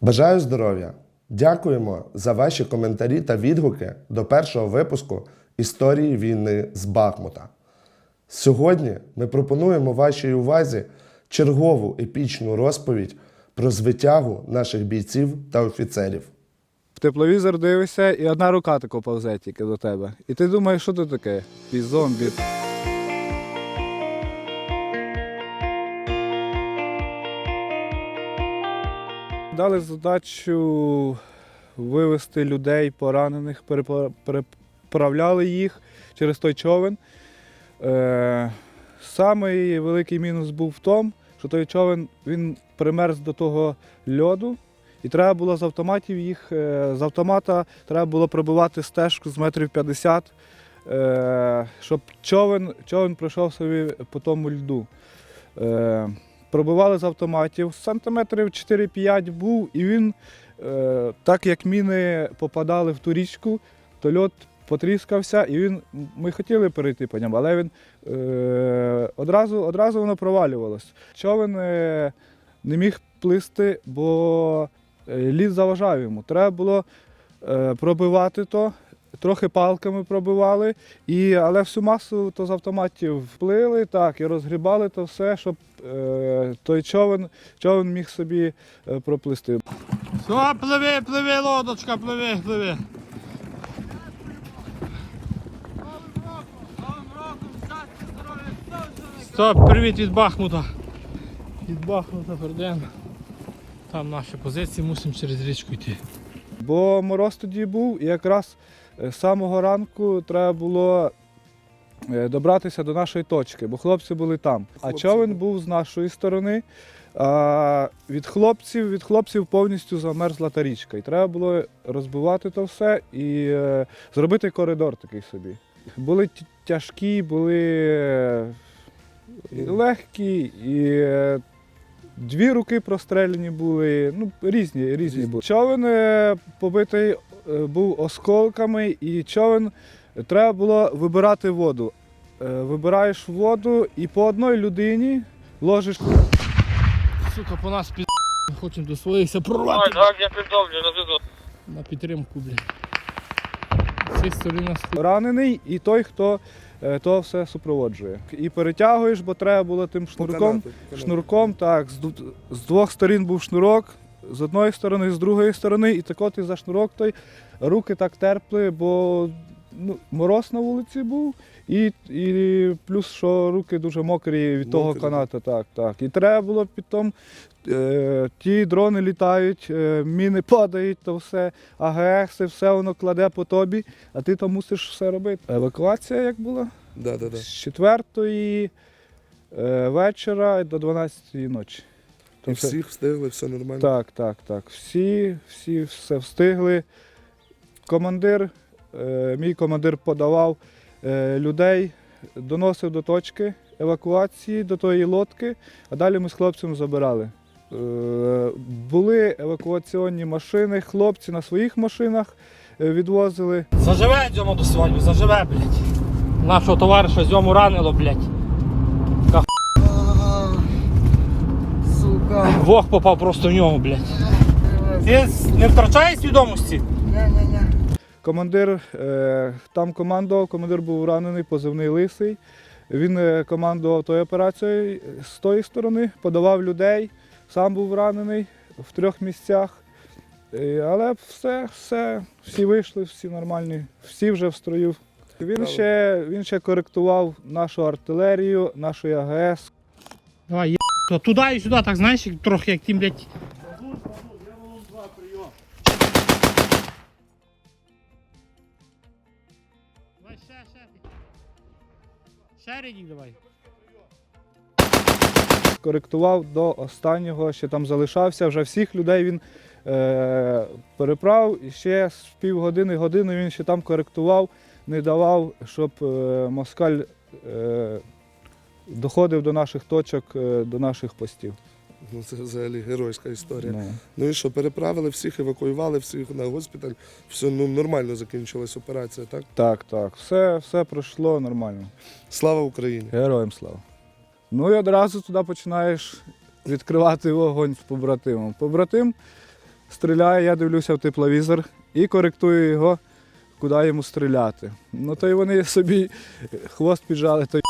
Бажаю здоров'я! Дякуємо за ваші коментарі та відгуки до першого випуску історії війни з Бахмута. Сьогодні ми пропонуємо вашій увазі чергову епічну розповідь про звитягу наших бійців та офіцерів. В тепловізор дивишся, і одна рука тако повзе тільки до тебе. І ти думаєш, що це таке? Якийсь Дали задачу вивезти людей поранених, переправляли їх через той човен. Е, самий великий мінус був в тому, що той човен він примерз до того льоду, і треба було з автоматів їх, е, з автомата треба було пробивати стежку з метрів 50, е, щоб човен, човен пройшов собі по тому льду. Пробивали з автоматів, сантиметрів 4-5 був, і він, е, так як міни попадали в ту річку, то льот потріскався, і він, ми хотіли перейти по ньому, але він е, одразу, одразу воно провалювалось. Човен е, не міг плисти, бо лід заважав йому. Треба було пробивати то, трохи палками пробивали, і, але всю масу то з автоматів вплили так, і розгрібали то все, щоб е, той човен, човен міг собі е, проплисти. Все, пливи, пливи, лодочка, пливи, пливи. Стоп, привіт від Бахмута. Від Бахмута перейдемо. Там наші позиції, мусимо через річку йти. Бо мороз тоді був, і якраз з самого ранку треба було е, добратися до нашої точки, бо хлопці були там. А човен був з нашої сторони. А від хлопців, від хлопців повністю замерзла та річка. І треба було розбивати то все і е, зробити коридор такий собі. Були тяжкі, були е, і легкі, і е, дві руки прострелені були. Ну, різні, різні були. Човен е, побитий е, був осколками, і човен е, треба було вибирати воду. Е, Вибираєш воду і по одній людині ложиш Сука, по нас під... Хочемо до своїх прорвати. Так, я піддовлю, розведу. На підтримку, блядь. З цієї нас ранений і той, хто е, то все супроводжує. І перетягуєш, бо треба було тим шнурком. Канати, канати. Шнурком, так, з, з двох сторін був шнурок, з одної сторони, з другої сторони, і так от і за шнурок той руки так терпли, бо ну, мороз на вулиці був, і, і плюс, що руки дуже мокрі від того Мокрі, каната. Так, так. І треба було підтом. Е, ті дрони літають, е, міни падають, то все, АГС, все воно кладе по тобі, а ти то мусиш все робити. Евакуація як була? Да, да, да. З четвертої е, вечора до 12 ночі. І все- всіх встигли, все нормально. Так, так, так. Всі, всі все встигли. Командир, е, мій командир подавав е, людей, доносив до точки евакуації, до тої лодки, а далі ми з хлопцем забирали. Е, були евакуаційні машини, хлопці на своїх машинах е, відвозили. Заживе Дзьому до свадьби, заживе, блядь. Нашого товариша Дзьому ранило, блядь. Вог попав просто в нього, блядь. Ти не втрачаєш свідомості? Ня-ня-ня. Командир е, там командував, командир був ранений, позивний лисий. Він е, командував тою операцією з тої сторони, подавав людей, сам був ранений в трьох місцях. Е, але все, все, всі вийшли, всі нормальні, всі вже в строю. Він ще, він ще коректував нашу артилерію, нашу АГС. Давай, є. Туди і сюди, так знаєш, трохи як тим, блядь. Ще, ще. Давай. коректував до останнього, ще там залишався. Вже всіх людей він е, переправ і ще з півгодини, годину він ще там коректував, не давав, щоб е, москаль е, доходив до наших точок, е, до наших постів. Ну, це взагалі геройська історія. Ну. Ну і що, переправили всіх, евакуювали всіх на госпіталь. Все ну, нормально закінчилась операція, так? Так, так, все, все пройшло нормально. Слава Україні! Героям слава. Ну і одразу туди починаєш відкривати вогонь з побратимом. Побратим стріляє, я дивлюся в тепловізор і коректую його, куди йому стріляти. Ну то й вони собі хвост піджали, то й